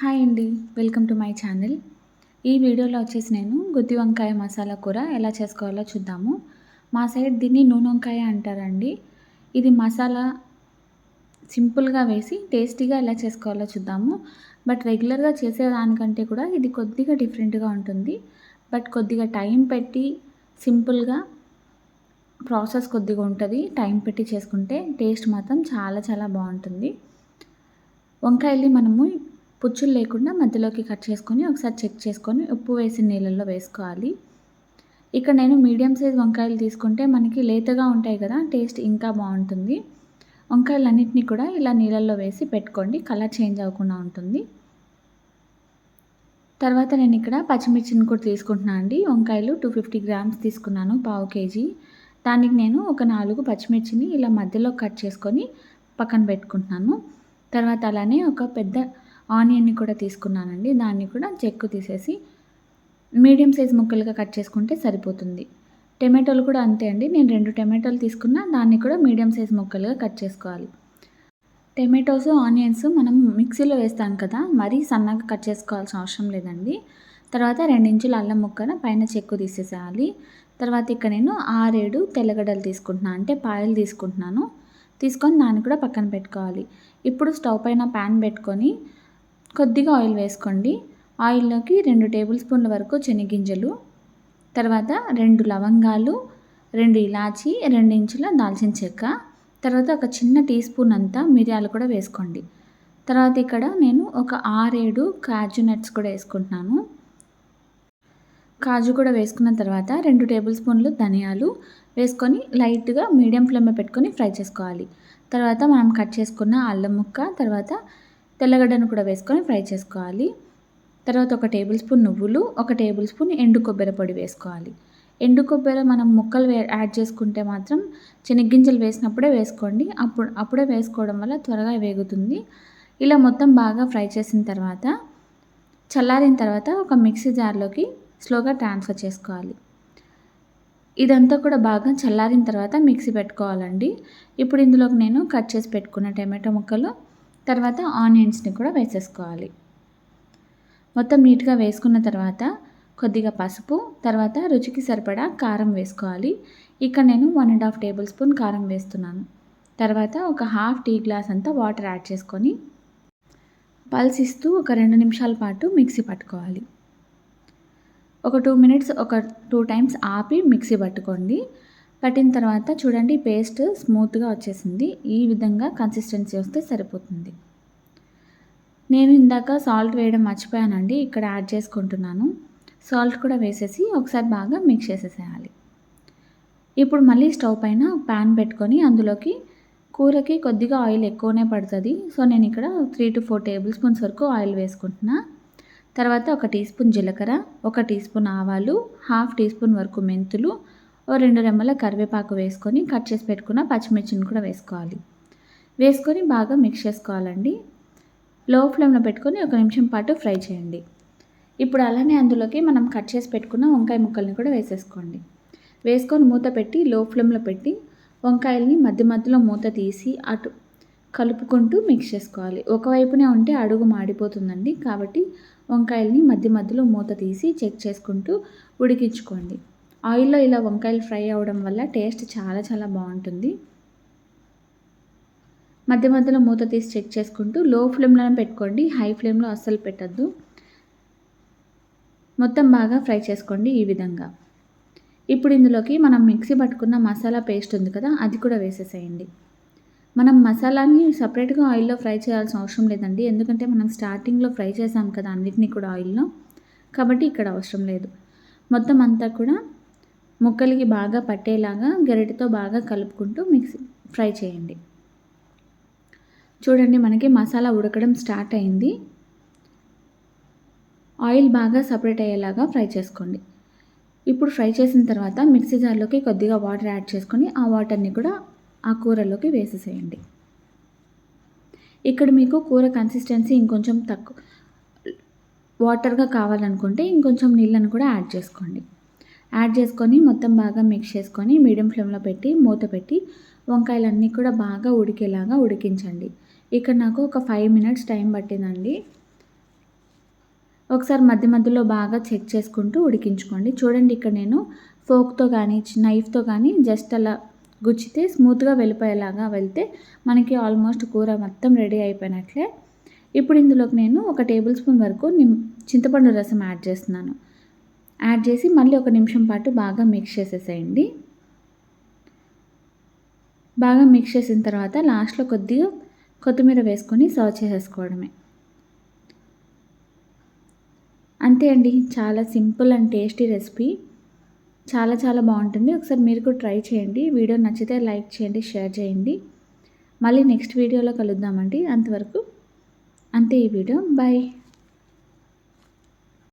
Hi అండి welcome to my channel. ఈ వీడియోలో వచ్చేసి నేను గుత్తి వంకాయ మసాలా కూర ఎలా చేసుకోవాలో చూద్దాము. మా సైడ్ దీన్ని నూనె వంకాయ అంటారండి. ఇది మసాలా సింపుల్గా వేసి టేస్టీగా ఎలా చేసుకోవాలో చూద్దాము. బట్ రెగ్యులర్గా చేసేదానికంటే కూడా ఇది కొద్దిగా డిఫరెంట్గా ఉంటుంది. బట్ కొద్దిగా టైం పెట్టి సింపుల్గా ప్రాసెస్ కొద్దిగా ఉంటుంది. టైం పెట్టి చేసుకుంటే టేస్ట్ మాత్రం చాలా చాలా బాగుంటుంది. వంకాయల్ని మనము పుచ్చులు లేకుండా మధ్యలోకి కట్ చేసుకొని ఒకసారి చెక్ చేసుకొని ఉప్పు వేసిన నీళ్ళల్లో వేసుకోవాలి. ఇక్కడ నేను మీడియం సైజ్ వంకాయలు తీసుకుంటే మనకి లేతగా ఉంటాయి కదా టేస్ట్ ఇంకా బాగుంటుంది. వంకాయలన్నింటినీ కూడా ఇలా నీళ్ళల్లో వేసి పెట్టుకోండి కలర్ చేంజ్ అవ్వకుండా ఉంటుంది. తర్వాత నేను ఇక్కడ పచ్చిమిర్చిని కూడా తీసుకుంటున్నాను అండి. వంకాయలు టూ ఫిఫ్టీ గ్రామ్స్ తీసుకున్నాను పావు కేజీ. దానికి నేను ఒక నాలుగు పచ్చిమిర్చిని ఇలా మధ్యలో కట్ చేసుకొని పక్కన పెట్టుకుంటున్నాను. తర్వాత అలానే ఒక పెద్ద ఆనియన్ని కూడా తీసుకున్నానండి. దాన్ని కూడా చెక్కు తీసేసి మీడియం సైజ్ ముక్కలుగా కట్ చేసుకుంటే సరిపోతుంది. టమాటోలు కూడా అంతే అండి. నేను రెండు టమాటోలు తీసుకున్నా దాన్ని కూడా మీడియం సైజ్ ముక్కలుగా కట్ చేసుకోవాలి. టమాటోస్ ఆనియన్స్ మనం మిక్సీలో వేస్తాం కదా మరీ సన్నగా కట్ చేసుకోవాల్సిన అవసరం లేదండి. తర్వాత రెండించుల అల్లం ముక్కన పైన చెక్కు తీసేసేయాలి. తర్వాత ఇక్కడ నేను ఆరేడు తెల్లగడ్డలు తీసుకుంటున్నాను అంటే పాయలు తీసుకుంటున్నాను. తీసుకొని దాన్ని కూడా పక్కన పెట్టుకోవాలి. ఇప్పుడు స్టవ్ పైన ప్యాన్ పెట్టుకొని కొద్దిగా ఆయిల్ వేసుకోండి. ఆయిల్లోకి రెండు టేబుల్ స్పూన్ల వరకు శనగింజలు తర్వాత రెండు లవంగాలు రెండు ఇలాచి రెండు ఇంచుల దాల్చిన చెక్క తర్వాత ఒక చిన్న టీ స్పూన్ అంతా మిరియాలు కూడా వేసుకోండి. తర్వాత ఇక్కడ నేను ఒక ఆరేడు కాజు నట్స్ కూడా వేసుకుంటున్నాను. కాజు కూడా వేసుకున్న తర్వాత రెండు టేబుల్ స్పూన్లు ధనియాలు వేసుకొని లైట్గా మీడియం ఫ్లేమ్లో పెట్టుకొని ఫ్రై చేసుకోవాలి. తర్వాత మనం కట్ చేసుకున్న అల్లం ముక్క తర్వాత తెల్లగడ్డను కూడా వేసుకొని ఫ్రై చేసుకోవాలి. తర్వాత ఒక టేబుల్ స్పూన్ నువ్వులు ఒక టేబుల్ స్పూన్ ఎండు కొబ్బరి పొడి వేసుకోవాలి. ఎండు కొబ్బరి మనం ముక్కలు యాడ్ చేసుకుంటే మాత్రం చెనిగ్గింజలు వేసినప్పుడే వేసుకోండి. అప్పుడు అప్పుడే వేసుకోవడం వల్ల త్వరగా వేగుతుంది. ఇలా మొత్తం బాగా ఫ్రై చేసిన తర్వాత చల్లారిన తర్వాత ఒక మిక్సీ జార్లోకి స్లోగా ట్రాన్స్ఫర్ చేసుకోవాలి. ఇదంతా కూడా బాగా చల్లారిన తర్వాత మిక్సీ పెట్టుకోవాలండి. ఇప్పుడు ఇందులోకి నేను కట్ చేసి పెట్టుకున్న టమాటో ముక్కలు తర్వాత ఆనియన్స్ని కూడా వేసేసుకోవాలి. మొత్తం నీట్గా వేసుకున్న తర్వాత కొద్దిగా పసుపు తర్వాత రుచికి సరిపడా కారం వేసుకోవాలి. ఇక్కడ నేను one and half tablespoon కారం వేస్తున్నాను. తర్వాత ఒక హాఫ్ టీ గ్లాస్ అంతా వాటర్ యాడ్ చేసుకొని పల్సిస్తూ ఒక రెండు నిమిషాల పాటు మిక్సీ పట్టుకోవాలి. ఒక టూ మినిట్స్ ఒక టూ టైమ్స్ ఆపి మిక్సీ పట్టుకోండి. పట్టిన తర్వాత చూడండి పేస్ట్ స్మూత్గా వచ్చేసింది. ఈ విధంగా కన్సిస్టెన్సీ వస్తే సరిపోతుంది. నేను ఇందాక సాల్ట్ వేయడం మర్చిపోయానండి. ఇక్కడ యాడ్ చేసుకుంటున్నాను. సాల్ట్ కూడా వేసేసి ఒకసారి బాగా మిక్స్ చేసేసేయాలి. ఇప్పుడు మళ్ళీ స్టవ్ పైన ప్యాన్ పెట్టుకొని అందులోకి కూరకి కొద్దిగా ఆయిల్ ఎక్కువనే పడుతుంది. సో నేను ఇక్కడ three to four tablespoons వరకు ఆయిల్ వేసుకుంటున్నా. తర్వాత ఒక టీ స్పూన్ జీలకర్ర ఒక టీ స్పూన్ ఆవాలు హాఫ్ టీ స్పూన్ వరకు మెంతులు ఓ రెండు రెమ్మల కరివేపాకు వేసుకొని కట్ చేసి పెట్టుకున్న పచ్చిమిర్చిని కూడా వేసుకోవాలి. వేసుకొని బాగా మిక్స్ చేసుకోవాలండి. లో ఫ్లేమ్లో పెట్టుకొని ఒక నిమిషం పాటు ఫ్రై చేయండి. ఇప్పుడు అలానే అందులోకి మనం కట్ చేసి పెట్టుకున్న వంకాయ ముక్కల్ని కూడా వేసేసుకోండి. వేసుకొని మూత పెట్టి లో ఫ్లేమ్లో పెట్టి వంకాయల్ని మధ్య మధ్యలో మూత తీసి అటు కలుపుకుంటూ మిక్స్ చేసుకోవాలి. ఒకవైపునే ఉంటే అడుగు మాడిపోతుందండి కాబట్టి వంకాయల్ని మధ్య మధ్యలో మూత తీసి చెక్ చేసుకుంటూ ఉడికించుకోండి. ఆయిల్లో ఇలా వంకాయలు ఫ్రై అవ్వడం వల్ల టేస్ట్ చాలా చాలా బాగుంటుంది. మధ్య మధ్యలో మూత తీసి చెక్ చేసుకుంటూ లో ఫ్లేమ్లోనే పెట్టుకోండి. హై ఫ్లేమ్లో అస్సలు పెట్టద్దు. మొత్తం బాగా ఫ్రై చేసుకోండి ఈ విధంగా. ఇప్పుడు ఇందులోకి మనం మిక్సీ పట్టుకున్న మసాలా పేస్ట్ ఉంది కదా అది కూడా వేసేసేయండి. మనం మసాలాని సపరేట్గా ఆయిల్లో ఫ్రై చేయాల్సిన అవసరం లేదండి. ఎందుకంటే మనం స్టార్టింగ్లో ఫ్రై చేసాం కదా అన్నిటినీ కూడా ఆయిల్లో. కాబట్టి ఇక్కడ అవసరం లేదు. మొత్తం అంతా కూడా ముక్కలకి బాగా పట్టేలాగా గరిటెతో బాగా కలుపుకుంటూ మిక్సీ ఫ్రై చేయండి. చూడండి మనకి మసాలా ఉడకడం స్టార్ట్ అయింది. ఆయిల్ బాగా సపరేట్ అయ్యేలాగా ఫ్రై చేసుకోండి. ఇప్పుడు ఫ్రై చేసిన తర్వాత మిక్సీ జార్లోకి కొద్దిగా వాటర్ యాడ్ చేసుకొని ఆ వాటర్ని కూడా ఆ కూరలోకి వేసేసేయండి. ఇక్కడ మీకు కూర కన్సిస్టెన్సీ ఇంకొంచెం తక్కువ వాటర్గా కావాలనుకుంటే ఇంకొంచెం నీళ్ళను కూడా యాడ్ చేసుకోండి. యాడ్ చేసుకొని మొత్తం బాగా మిక్స్ చేసుకొని మీడియం ఫ్లేమ్లో పెట్టి మూత పెట్టి వంకాయలన్నీ కూడా బాగా ఉడికేలాగా ఉడికించండి. ఇక్కడ నాకు ఒక ఫైవ్ మినిట్స్ టైం పట్టిందండి. ఒకసారి మధ్య మధ్యలో బాగా చెక్ చేసుకుంటూ ఉడికించుకోండి. చూడండి ఇక్కడ నేను ఫోక్తో కానీ నైఫ్తో కానీ జస్ట్ అలా గుచ్చితే స్మూత్గా వెళ్ళిపోయేలాగా వెళ్తే మనకి ఆల్మోస్ట్ కూర మొత్తం రెడీ అయిపోయినట్లే. ఇప్పుడు ఇందులోకి నేను ఒక టేబుల్ స్పూన్ వరకు నిమ్ చింతపండు రసం యాడ్ చేస్తున్నాను. యాడ్ చేసి మళ్ళీ ఒక నిమిషం పాటు బాగా మిక్స్ చేసేసేయండి. బాగా మిక్స్ చేసిన తర్వాత లాస్ట్లో కొద్దిగా కొత్తిమీర వేసుకొని సర్వ్ చేసేసుకోవడమే. అంతే అండి. చాలా సింపుల్ అండ్ టేస్టీ రెసిపీ. చాలా చాలా బాగుంటుంది. ఒకసారి మీరు కూడా ట్రై చేయండి. వీడియో నచ్చితే లైక్ చేయండి షేర్ చేయండి. మళ్ళీ నెక్స్ట్ వీడియోలో కలుద్దామండి. అంతవరకు అంతే ఈ వీడియో. బాయ్.